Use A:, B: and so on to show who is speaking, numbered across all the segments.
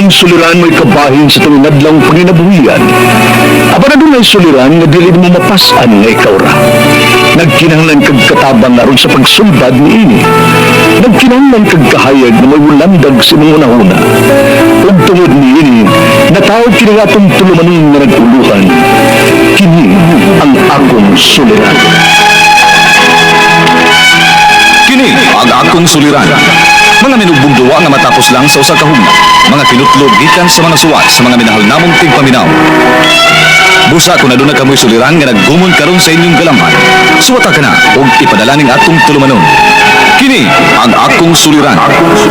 A: Ang suliran mo'y kabahin sa itong inadlang panginabuhian. Aba na doon ay suliran nga dili mo mapasan nga ikaw ra. Nagkinahanglan kag katabang aron sa pagsulbad ni ini. Nagkinahanglan kag kahayag na may wulandag sa mga unahuna. Ug tungod ni ini, natawag kini nga itong tulumanin nga naguluhan. Kini ang akong suliran.
B: Kini ang akong suliran. Mga minugbong duwa nga matapos lang sa usa ka hugna. Mga kinutlog gikan sa mga suwat sa mga minahal namong tigpaminaw. Busa kung aduna kamoy suliran nga naggumon karon sa inyong galamhan. Suwata ka na ug ipadala ning atong tulumanon. Kini ang akong suliran.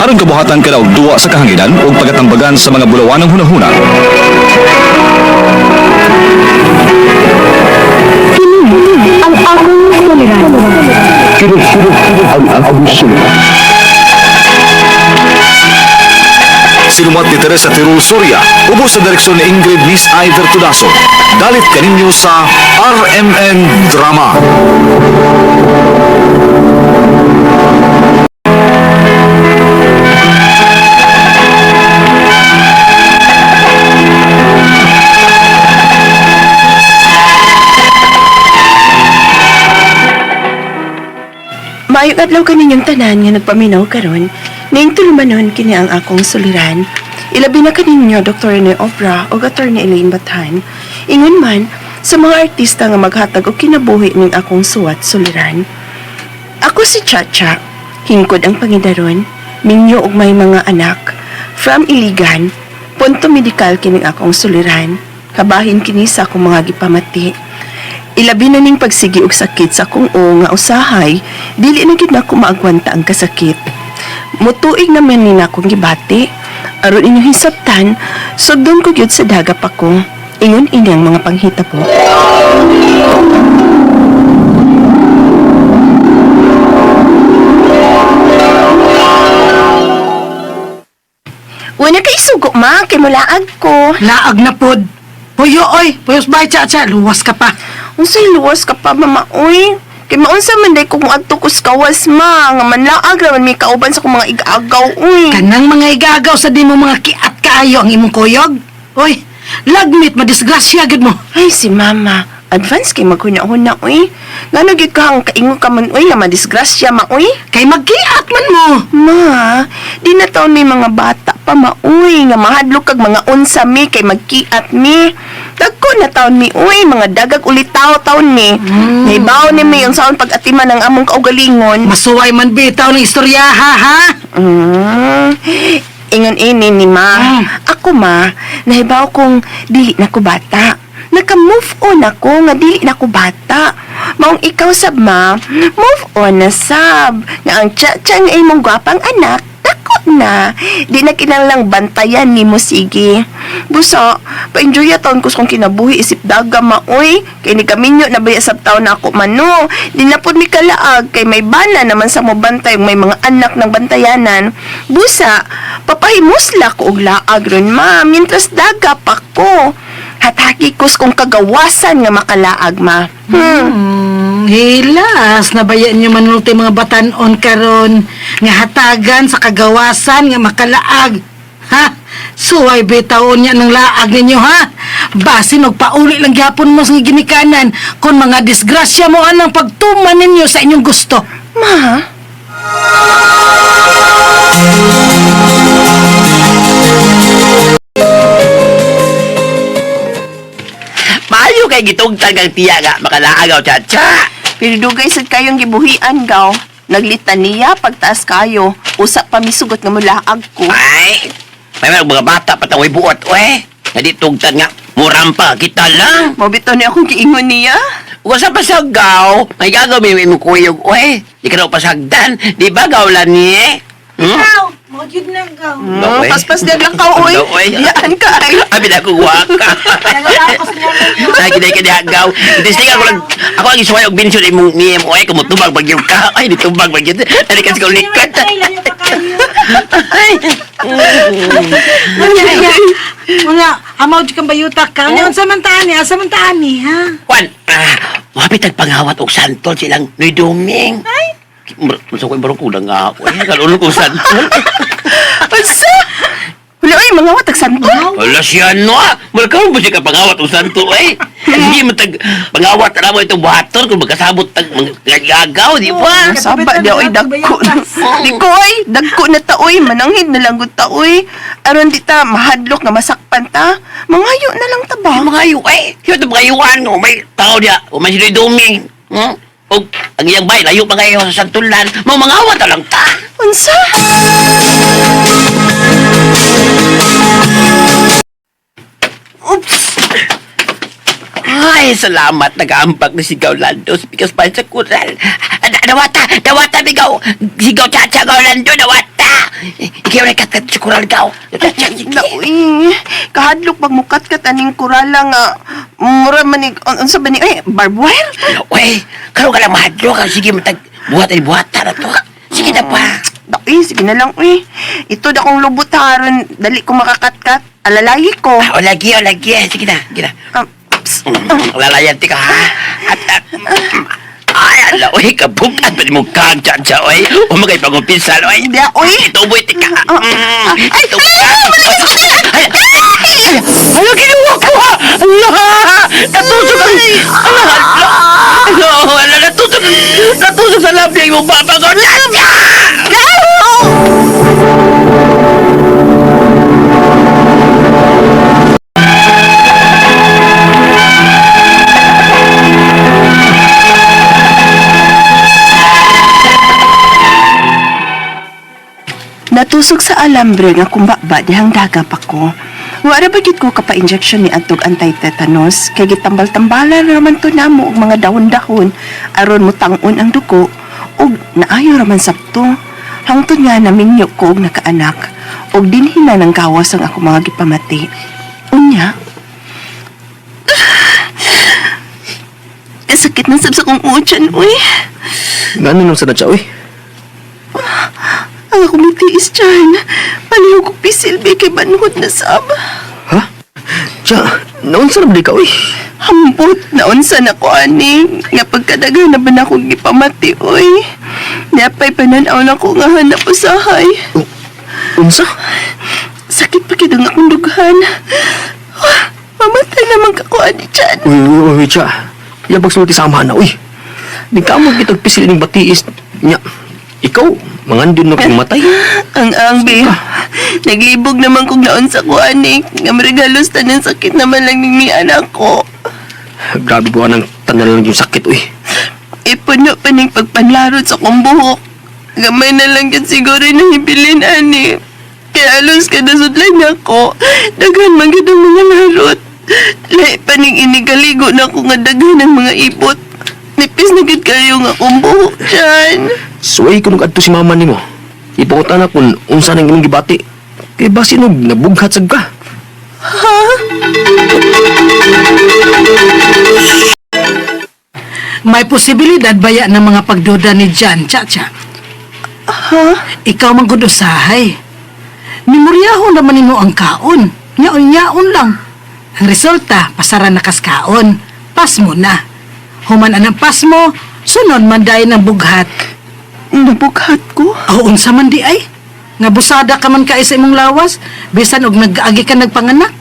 B: Aron kabuhatan ka og duwa sa kahanginan ug pagatambagan sa mga bulawanong hunahuna.
C: Ang akong suliran.
A: Kini ang akong suliran.
B: Sinumat ni Teresa Tirul Soria, ubos sa direksyon ni Ingrid Miss Iver Tudaso. Dalit kaninyo sa RMN Drama.
D: Maayong adlaw kaninyong tanan nga nagpaminaw karon, ning tulumanon kini ang akong suliran. Ilabi na kaninyo Dr. Rene Obra o Attorney Elaine Batan. Ingon man sa mga artista nga maghatag og kinabuhi ning akong suwat suliran. Ako si Chacha, hingkod ang pangidaron, minyo og may mga anak. From Iligan, punto medikal kining akong suliran. Kabahin kini sa akong mga gipamati. Ilabi na ning pagsigi og sakit sa akong o nga usahay, dili na gid nako maagwanta ang kasakit. Mutuig naman ni akong gibati, aron inyong hisabtan, sugdon ko gyud sa dagap ako. Ingon ini ang mga panghita po. Wala kay sugo ma, kay mulaag ko.
E: Laag na pod. Puyo oy, puyos bay cha cha, luwas ka pa.
D: Unsay luwas ka pa mama uy? Kay maunsa man day kung adto ko sa kawas ma, nga manlaag raman may kauban sa kong mga igagaw uy.
E: Kanang mga igagaw sa di mo mga kiat kaayo ang imong kuyog. Oy, lagmit madisgrasya gid mo.
D: Ay si mama, advance kay maghuna-huna uy. Ngano gyud ka ang kaingon ka man uy nga madisgrasya ma uy?
E: Kay magkiat man mo.
D: Ma, di na taon may mga bata pa mauy nga mahadlok kag mga unsa mi kay magkiat mi. Dagko na taon mi uy, mga dagag ulit tao taon mi. Mm. Naibaw ni mi yung saon pag-atiman ng among kaugalingon.
E: Masuway man bitaw ng istorya ha ha.
D: Mm. Ingon ini ni ma.
E: Mm.
D: Ako ma, nahibaw kong dili na ko bata. Naka-move on ako nga dili na ko bata. Maong ikaw sab ma, move on na sab. Nga ang tsa-tsa nga imong gwapang anak, takot na. Di na kinahanglang bantayan ni mo sige. Busa, pa-enjoy taon ko kong kinabuhi isip daga maoy. Kay ni kaminyo na baya sab taon na ako mano. Di na pod mi kalaag kay may bana naman sa mo bantay may mga anak ng bantayanan. Busa, papahimusla ko og laag ron ma, mientras daga pa ko. Hataki ko sa kong kagawasan nga makalaag ma. Hmm.
E: Hmm, hilas nabayan nyo manulti mga batanon karon nga hatagan sa kagawasan nga makalaag. Ha? Suway bitaon niya ng laag ninyo ha? Basin og pauli lang gyapon mo sa ginikanan kung mga disgrasya mo anang pagtuman ninyo sa inyong gusto.
D: Ma?
F: Maayo kay gitugtag ang tiya nga makalaagaw chacha.
D: Pero dugay sad kayong gibuhian gaw. Naglitan niya pagtaas kayo. Usa pa misugot nga mulaag ko.
F: Ay, may mga bata pataway buot, we. Nadi tugtag nga, murampa kita lang.
D: Mabito ni akong giingon niya.
F: Uwa sa pasagaw, may gagawin mo kuyog, we. Di ka raw pasagdan, di ba gawlan niya? Hmm?
E: mo jud na gaw.
D: Hmm,
F: Daw, eh.
D: paspas din lang ka, oy.
F: Daw, eh.
D: Yan ka, ay.
F: Abi na ko waka. Ay, kiday ka diagaw. Sige ako lang, ako ang isuway og binsyon imong niya mo, ay, kumutubag bagyong ka. Ay, ditubag bagyong. Dali ka sa kaulikat. Ay,
E: Wala, wala. Amaw jud kang bayuta ka. Ano sa mantani? Asa mantani, ha?
F: Juan, ah, wapit ang pangawat og santol silang Noy Duming. Ay? Masa ko yung barong kulang nga ako. Eh, kalunod kong santol.
D: Asa? Wala, oy, mga watag santo.
F: Wala siya, no ah. Malakaw mo siya ka pangawat o santo, eh. Hindi mo tag pangawat na mo itong water kung magkasabot tag mga gagaw, di ba?
D: Saba di oy dagko. Di ko oy, dagko na ta oy, mananghid na lang gud ta oy. Aron di ta mahadlok nga masakpan ta. Mangayo na lang ta ba?
F: Ay, mga ayo, eh. Yung ito mga ayuan, o may tao niya, o may sila duming. Hmm? O, ang iyang bay, layo mga iyo sa santulan, mga mangawat na lang ta.
D: Unsa? Oops.
F: Ay, salamat. Nag-aambak na sigaw Landos because pa sa kural. Da- Dawata! Dawata, bigaw! Sigaw chacha gaw Lando, dawata! Ikaw na katat sa kural gaw.
D: Na uy, kahadlok pag mukat ka taning kurala nga mura manig un- unsa ba ni ay barbed wire?
F: Uy, karoon ka lang mahadlo ka. Sige, matag buhat ay buhat na to. Sige na pa.
D: Uy, sige na lang uy. Ito da kong lubot haron dali ko makakatkat. Alalayi ko.
F: O, lagi, o, lagi. Sige na, sige na.
D: Um.
F: Lalayan ti ka, ha? At, at, ay, ala, uy, kabukat pa ni mong kang chacha, uy. Umagay pang umpisan, uy.
D: Hindi, uy,
F: tika.
D: Ah,
F: Mm,
D: ay,
F: Ito,
D: ay,
F: Ano ginawa ko, ha? Ala, natusok ang... Ala, ala. Ala, natusok. Natusok sa labi mo, papa ko. Chacha!
D: Natusok sa alambre nga kumbaba dihang daga pa ko. Wala ba ko kapa-injection ni Antog anti-tetanus kay gitambal-tambalan raman to namo og mga dahon-dahon aron mo tangon ang dugo ug naayo raman sabto. Hangtod nga naminyo ko og nakaanak og dinhi na ng gawas ang ako mga gipamati. Unya, Kasakit na sab sa kong uchan, uy.
G: Gano'n nung sa nadya, uy?
D: Ang ako mitiis dyan. Paliho ko pisilbi kay banhod na sab.
G: Ha? Tiya, naon sa nabli ka, uy?
D: Hambot na unsa na ko ani. Nga pagkadaga na ba na akong gipamati, oy. Napay pananaw na ko nga hanap usahay.
G: Unsa?
D: Sakit pa kitang akong dughan. Ah, Mamatay naman ka ko ani dyan.
G: Uy, uy, uy. Yan pagsulti sa amahan na, uy. Di ka mo kitag pisil ng batiis. Nya, ikaw, mangandun na kong matay.
D: Ang angbi. Naglibog naman kong naon sa ko ani. Nga marigalos tanan sakit naman lang ni anak ko.
G: Grabe buwan ng tanan lang yung sakit, uy.
D: Ipuno pa ning pagpanlarot sa kong buhok. Gamay na lang yan siguro na hibilin, ani. Kaya alos ka na sudlan ako. Daghan man gid ang mga larot. Lahi pa ning inigaligo na ako nga daghan ng mga ipot. Nipis na gid kayo nga akong buhok dyan.
G: Suway ko nung adto si mama ni mo. Ipakutan na kung unsa nang imong gibati. Kay ba sinog nabughat sad ka?
E: May posibilidad ba yan ng mga pagduda ni Jan, Chacha?
D: Ha?
E: Ikaw man gud usahay. Memoryaho naman nimo ang kaon. Nyaon-nyaon lang. Ang resulta, pasara na kas kaon. Pas mo na. Human anang pas mo, sunod man dahil ng bughat.
D: Nabughat ko.
E: O unsa man di ay? Nga busada ka man kay sa imong lawas, bisan og nag-agi ka nagpanganak.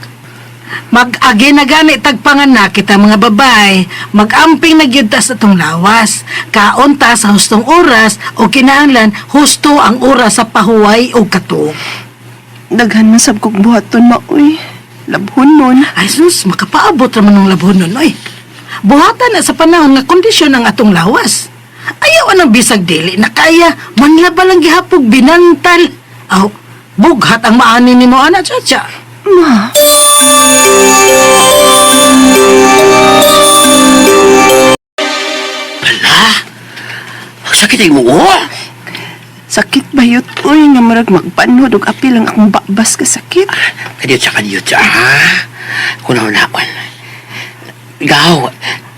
E: Mag-agi na gani tagpanganak kita mga babay, mag-amping na gyud sa tong lawas. Kaon ta sa hustong oras o kinahanglan husto ang oras sa pahuway o katuog.
D: Daghan man sab kong buhaton maoy. Labhon nun.
E: Ay sus, makapaabot raman ng labon nun, oy. Buhatan na sa panahon nga kondisyon ang atong lawas. Ayaw anang bisag dili na kaya, manlaba lang gihapog binantal. Aw, bughat ang maani ni mo, ana, chacha.
D: Ma.
F: Ala, sakit ay mo, oh.
D: Sakit bayot uy nga marag magpanhod og apil ang akong babas ka sakit.
F: Kadiyot sa kadiyot sa, ha? Kunaw-naon. Ikaw,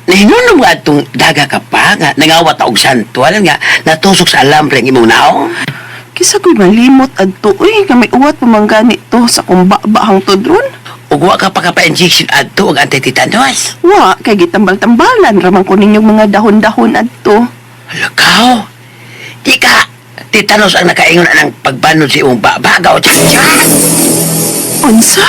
F: nahinunom nga itong daga ka pa, nga nangawat og santuan, nga natusok sa alambre ng imong naong.
D: Kisa ko'y malimot adto uy nga may uwat pamanggani to sa kong babahang tudron.
F: Ug wa ka pa ka pa-injection adto og anti-tetanus.
D: Wa kay gitambal-tambalan raman ko ninyong mga dahon-dahon adto.
F: Lakaw, di ka, tetanus ang nakaingon ng pagbanod sa imong babagaw, chacha.
D: Unsa?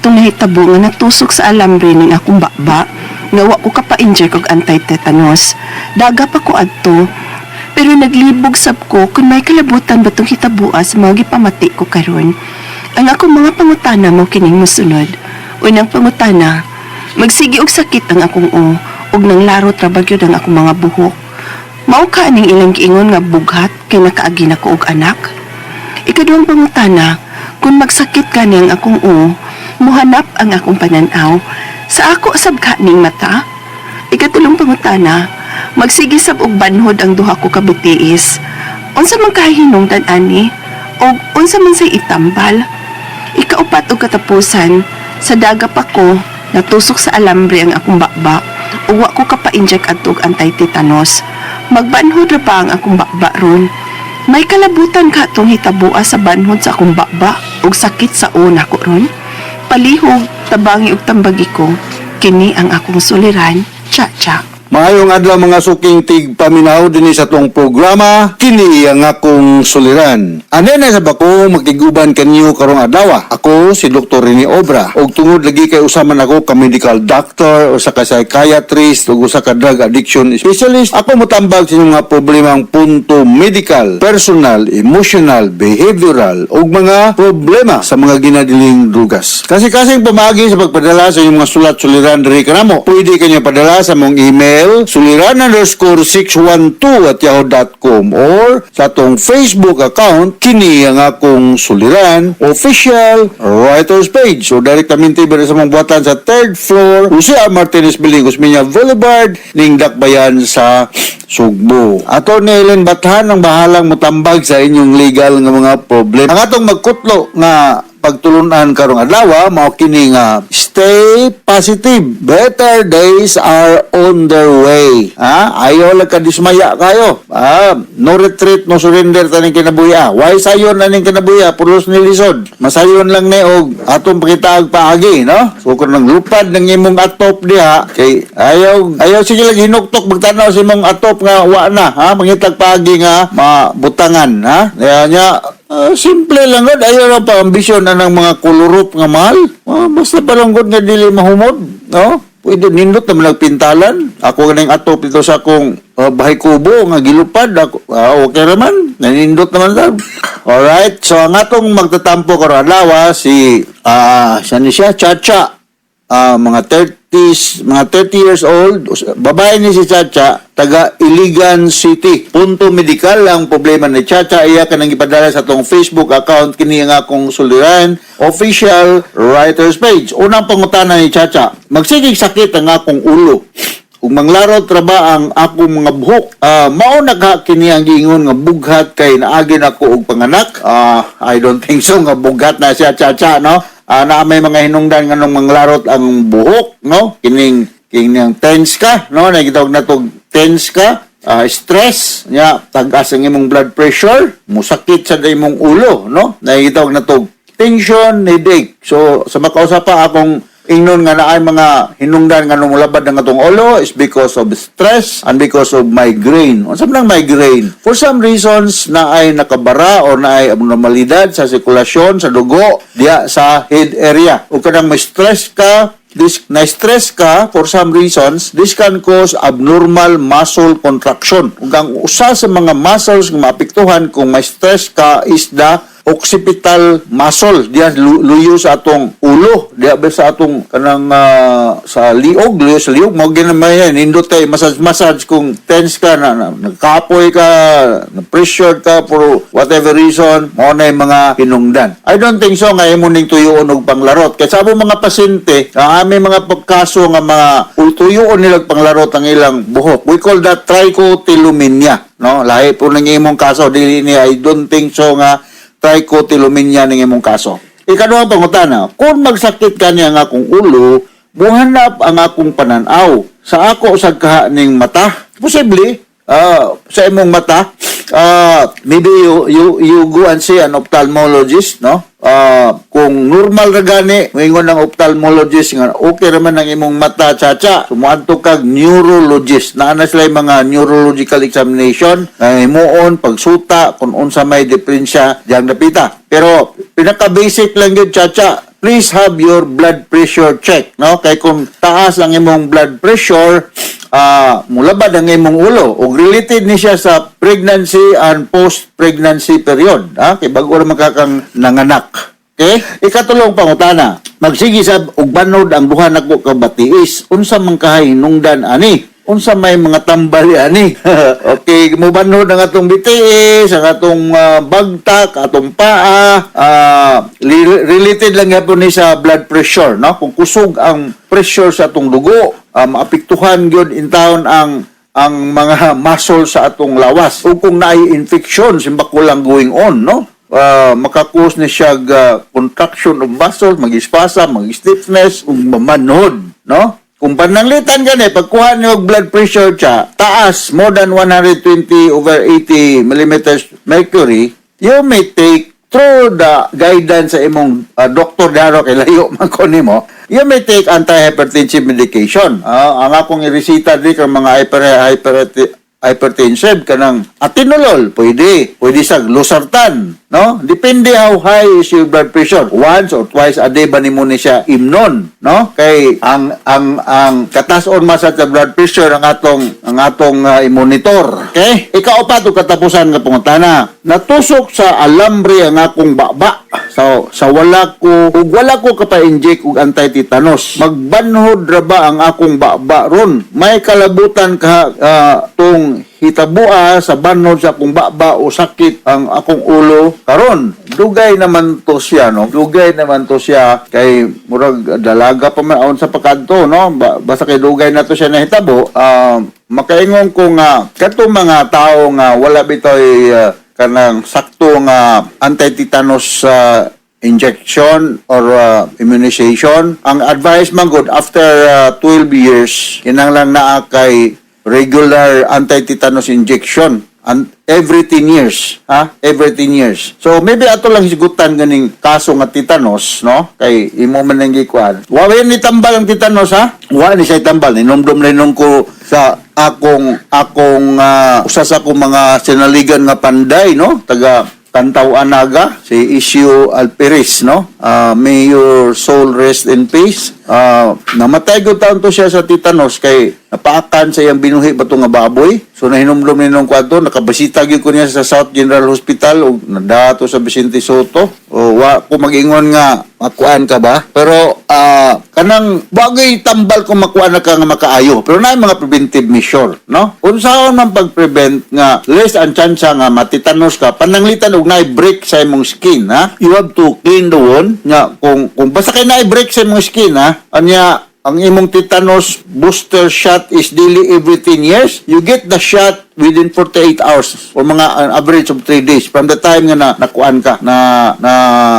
D: Itong nahitabo nga natusok sa alambre ng akong bakba nga wa ko kapa-injure kog anti-tetanus. Daga pa ko adto. Pero naglibog sab ko kung may kalabutan ba itong hitabua sa mga gipamati ko karon. Ang akong mga pangutana mo kining mosunod. Unang pangutana, magsigi og sakit ang akong o ug nang laro trabagyo ang akong mga buhok. Mao ka aning ilang giingon nga bughat kay nakaagi na ko og anak. Ikaduhang pangutana, kung magsakit ka niyang akong o, muhanap ang akong pananaw, sa ako sab ka ning mata? Ikatulong pangutana, magsige sab og banhod ang duha ko ka butiis. Unsa man kahinungdan ani? O unsa man say itambal? Ikaupat og katapusan, sa daga pa ko, natusok sa alambre ang akong bakba, ug wa ko kapa-inject adtog anti-tetanus. Magbanhod ra pa ang akong bakba ron. May kalabutan ka tong hitabua sa banhod sa akong bakba ug sakit sa una ko ron. Palihog, tabangi ug tambagi ko, kini ang akong suliran, cha-cha.
H: Maayong adlaw mga suking tig paminaw dinhi sa tong programa kini ang akong suliran. Ane na sa bako magtiguban kanyo karong adlaw. Ako si Dr. Rene Obra ug tungod lagi kay usaman ako ka medical doctor o sa ka psychiatrist ug usa ka drug addiction specialist. Ako motambag sa mga problemang punto medical, personal, emotional, behavioral ug mga problema sa mga ginadiling drugas. Kasi kasing pamagi sa pagpadala sa inyong mga sulat-suliran diri kanamo. Pwede kanyo padala sa mong email suliran underscore 612 at yahoo.com or sa atong Facebook account kini ang akong suliran official writers page. So direktamente ba sa mong buhatan sa third floor Jose. Martinez Building Usmeña Boulevard ning Dakbayan sa Sugbo. Ato ni Ellen Bathan ang bahalang mutambag sa inyong legal nga mga problem. Ang atong magkutlo nga pagtulunan karong adlaw mao kini nga stay positive. Better days are on their way. Ha ayo lang ka dismaya kayo. Ah no retreat no surrender taning kinabuya. Why sayon na ning kinabuya? Pulos ni lisod. Masayon lang ni og atong pakitaag paagi no? So kung nang lupad ng imong atop diha. Kay ayaw ayaw sige lang hinuktok magtanaw sa imong atop nga wa na ha? Mangitag paagi nga mabutangan ha? Kaya nya Ah, simple lang gud ayaw ra pa ambisyon na ng mga kulurup nga mahal. Ah, basta palanggot nga dili mahumod, no? Pwede nindot na nagpintalan. Ako ganing atop ito sa akong ah, bahay kubo nga gilupad ako. Ah, okay raman. Nanindot naman sab. Alright, so ang atong magtatampo karon adlaw si ah siya ni siya Chacha. Ah, mga 30s, mga 30 years old, babae ni si Chacha, taga Iligan City. Punto medikal ang problema ni Chacha. Iya ka nang ipadala sa tong Facebook account kini nga akong suliran official writers page. Unang pangutana ni Chacha, magsigig sakit ang akong ulo. Ug manglaro traba ang akong mga buhok. Ah, mao nagha kini ang giingon nga bughat kay naagi na ko og panganak. Ah, I don't think so nga bughat na siya Chacha, no? Ah, na may mga hinungdan nga nung manglarot ang buhok, no? Kining kining tense ka, no? Nagitawag na tog tense ka. ah, stress nya tagas ang imong blood pressure musakit sa imong ulo no nagitawag na tog tension headache so sa makausap pa akong ingnon nga naay mga hinungdan nga nung mulabad ng atong ulo is because of stress and because of migraine. Unsa man migraine? For some reasons na ay nakabara or na ay abnormalidad sa sirkulasyon sa dugo diya sa head area. O kanang may stress ka, this na-stress ka for some reasons, this can cause abnormal muscle contraction. Ug ang usa sa mga muscles nga maapektuhan kung may stress ka is the occipital muscle. Diya lu- luyo sa atong ulo. Diya ba sa atong kanang ah, sa liog luyo sa liog. Mo ginamay nindot kay massage massage kung tense ka na, na nagkapoy ka na pressure ka for whatever reason mo na mga hinungdan. I don't think so nga imo ning tuyoon og panglarot. Kay sa among mga pasyente ang aming mga pagkaso nga mga tuyoon nila panglarot ang ilang buhok. We call that trichotillomania no? Lahi po ng imong kaso dili ni I don't think so nga trichotillomania ning imong kaso. Ikaduhang pangutana, kung magsakit ka niya nga akong ulo, buhanap ang akong pananaw sa ako sa kaha ning mata. Posible, ah, sa imong mata, uh, maybe you, you, you go and see an ophthalmologist, no? Uh, kung normal ra gani, moingon ng ophthalmologist nga okay raman ang imong mata chacha, sumuadto kag neurologist. Naa na sila mga neurological examination, nga himuon pagsuta kung unsa may diferensya diyang napita. Pero pinaka basic lang yun chacha, please have your blood pressure check, no? Kay kung taas ang imong blood pressure, ah mulabad ang imong ulo. Ug related ni siya sa pregnancy and post-pregnancy period. Ha? Kay bago ra makakang nanganak. Okay? Ikatulong pangutana magsigi sab og banod ang duha nako ka batiis. Unsa man kahinungdan ani unsa may mga tambal ani okay mo banod ang atong bitiis ang atong ah, bagtak atong paa li- related lang yapon ni sa blood pressure no? Kung kusog ang pressure sa atong dugo uh, maapektuhan gyud in town ang ang mga muscle sa atong lawas. O kung naay infection simba ko lang going on no? Uh, makakos ni siya uh, contraction of muscle mag-espasa mag-stiffness ug mamanhod no kung pananglitan gani pagkuha niyo og blood pressure siya taas more than 120 over 80 millimeters mercury you may take through the guidance sa imong uh, doktor daro kay layo man ko nimo you may take antihypertensive medication. Ah, ang akong iresita di kang mga hyper, hyper, hypertensive kanang atenolol pwede. Pwede sa losartan no? Depende how high is your blood pressure. Once or twice a day ba nimo ni siya imnon no? Kay ang ang ang katason masa sa blood pressure ang atong ang atong uh, monitor okay? Ikaupat ug katapusan nga pangutana natusok sa alambre ang akong baba. Sa sa wala ko ug wala ko kapa-inject og anti-tetanus. Magbanhod ra ba ang akong baba ron? May kalabutan ka ah, tong hitabua sa banhod sa akong baba o sakit ang akong ulo karon. Dugay naman to siya no? Dugay naman to siya. Kay murag dalaga pa man aon sa pagkanto no? Ba, basta kay dugay na to siya nahitabo ah makaingon ko nga katong mga tao nga wala bitoy ah, kanang sakto nga anti-tetanus sa injection or uh, immunization. Ang advice man good after uh, 12 years, kinang lang naa kay regular anti-tetanus injection and every 10 years, ha? Every 10 years. So maybe ato lang hisugutan ganing kaso nga tetanus, no? Kay imo man nang gikuan. Wa ni tambal ang tetanus, ha? Wa ni siya tambal, ninomdom na nung ko sa akong akong ah, usa sa akong mga sinaligan nga panday, no? Taga Kantaw Anaga, si Isio Alperis, no? Ah, may your soul rest in peace. Ah, namatay ko taon to siya sa tetanus kay napaakan sa iyang binuhi ba nga baboy. So nahinumdum ni nung kwadto, nakabasita gyud ko niya sa South General Hospital o nadato sa Vicente Soto. O wa ko mag-ingon nga makuan ka ba? Pero ah, kanang bagay tambal kung makuan na ka nga makaayo. Pero na mga preventive measure, no? Unsaon man pag-prevent nga less ang chance nga matitanos ka, pananglitan og naay break sa imong skin, ha? You have to clean the wound nga kung kung basta kay naay break sa imong skin, ha? Anya ang imong tetanus booster shot is daily every 10 years. You get the shot within 48 hours or mga an average of 3 days. From the time nga na nakuan ka na na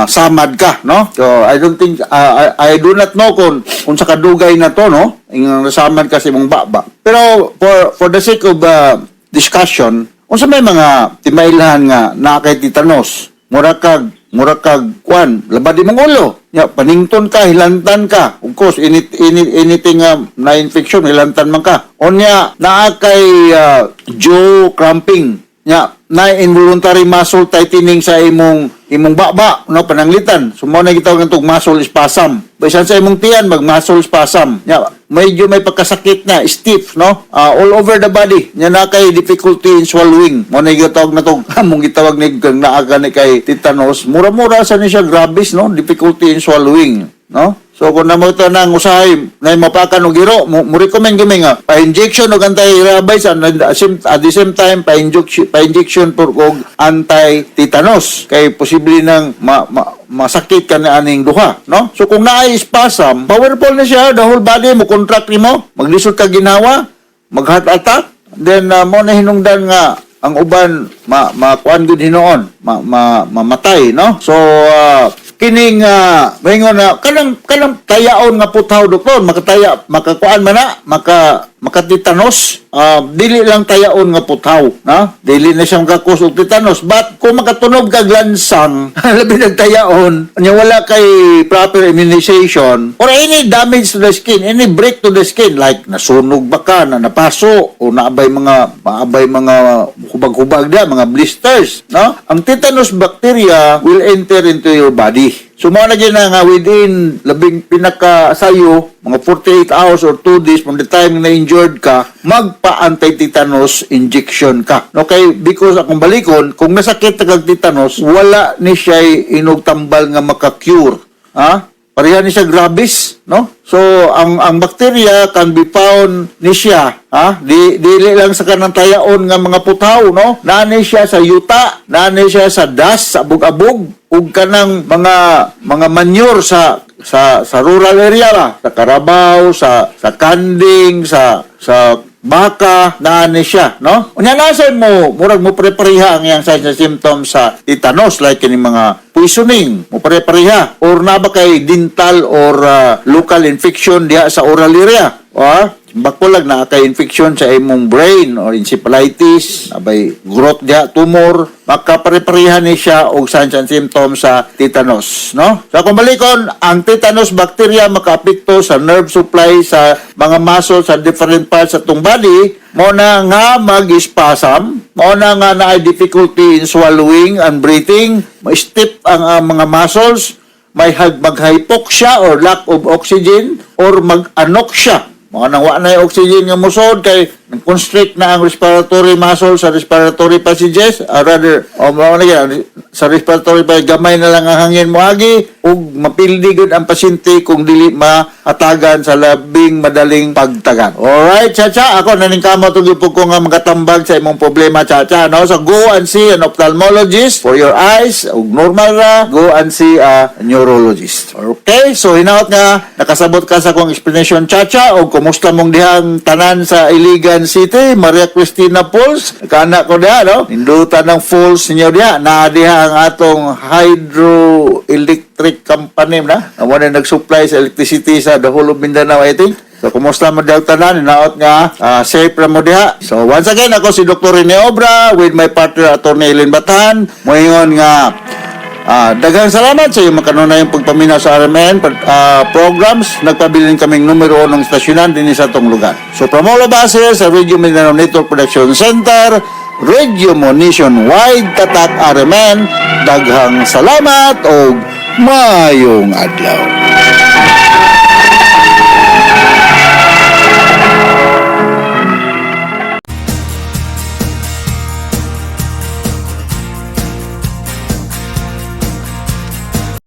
H: samad ka no? So i don't think uh, I, I do not know kung kung sa kadugay na to no? Ang nasamad ka sa imong baba. Pero for for the sake of uh, discussion unsa may mga timailhan nga na kay tetanus mura kag mura kag kwan labad di mong ulo ya panington ka hilantan ka. Of course init, init, anything nga na infection hilantan man ka. Onya naa kay uh, jaw cramping nya na involuntary muscle tightening sa imong imong baba no pananglitan. So mo na gitawag ng muscle spasm. Bisan sa imong tiyan mag muscle spasm. Nya medyo may pagkasakit na stiff no? Ah, all over the body. Nya na kay difficulty in swallowing. Mo na gitawag na tong among gitawag ni kang ni kay tetanus. Mura-mura sa ni siya grabis no? Difficulty in swallowing no So kung namo ito nang usahay na mapakan og giro, mo, recommend kami nga pa-injection og anti-rabies and at the same, at the same time pa-injection pa-injection por og anti-tetanus kay posible nang ma, ma, masakit ka na aning duha, no? So kung naay spasm, powerful na siya, the whole body mo contract nimo, maglisod ka ginawa, mag-heart attack, then uh, mo na hinungdan nga ang uban ma makuan gud hinoon ma, ma mamatay no so uh, kining uh, maingon na kanang kanang tayaon nga putaw doktor makataya makakuan man na maka makatitanos ah, dili lang tayaon nga putaw na? Dili na siya makakos og titanos. But kung makatunog kag lansang labi nagtayaon nya wala kay proper immunization or any damage to the skin any break to the skin like nasunog ba ka na napaso o naabay mga maabay mga hubag-hubag dia mga blisters no ang tetanus bacteria will enter into your body So, mo na nga within labing pinaka-sayo, mga 48 hours or 2 days from the time na injured ka, magpa-anti-tetanus injection ka. Okay? Because akong balikon, kung nasakit na kag tetanus, wala ni siya inugtambal nga maka-cure. Ha? Pareha ni siya grabis, no? So, ang ang bacteria can be found ni siya, ha? Di dili lang sa kanang tayaon nga mga putaw, no? Nani siya sa yuta, nani siya sa dust, sa abog-abog, ug kanang mga mga manure sa sa sa rural area ba, sa Carabao, sa sa Kanding, sa sa baka naani siya, no? Unya nasa mo, murag mo prepariha ang iyang signs and symptoms sa tetanus like kini mga poisoning, mo prepariha or na ba kay dental or uh, local infection diha sa oral area. Ah, bakulag na kay infection sa imong brain or encephalitis, abay growth diha tumor, makapareparehan ni siya og signs symptoms sa tetanus, no? So kung balikon, ang tetanus bacteria makaapekto sa nerve supply sa mga muscle sa different parts sa tong body, mo na nga mag-spasm, mo na nga na difficulty in swallowing and breathing, ma-stiff ang ah, mga muscles, may mag-hypoxia or lack of oxygen or mag-anoxia. Mga nang wa na yung oxygen nga musod kay constrict na ang respiratory muscle sa respiratory passages or rather o yan, sa respiratory pa gamay na lang ang hangin mo agi ug mapildi gud ang pasyente kung dili maatagan sa labing madaling pagtagan. Alright, Chacha, ako naning kamo tug ipog ko nga magatambag sa imong problema, Chacha, no? So go and see an ophthalmologist for your eyes ug normal ra, go and see a neurologist. Okay? So hinaot nga nakasabot ka sa akong explanation, Chacha, o kumusta mong dihang tanan sa Iligan City, Maria Cristina Falls. Kana ko diha, no? Indutan ng falls ninyo diha. Na diha ang atong hydroelectric company na. Amo na nag-supply sa electricity sa the whole of Mindanao, I think. So, kumusta mo daw tanan? Naot nga, ah, safe ra mo diha. So, once again, ako si Dr. Rene Obra with my partner, Atty. Eileen Batan. Moingon nga, Ah, daghang salamat sa iyong makanunayang pagpaminaw sa RMN pag- ah, programs. Nagpabilin kaming numero unong stasyonan din sa itong lugar. So, us here sa Radio Mindanao Network Production Center, Radio Mo Nationwide, Tatak RMN, daghang salamat o mayong adlaw.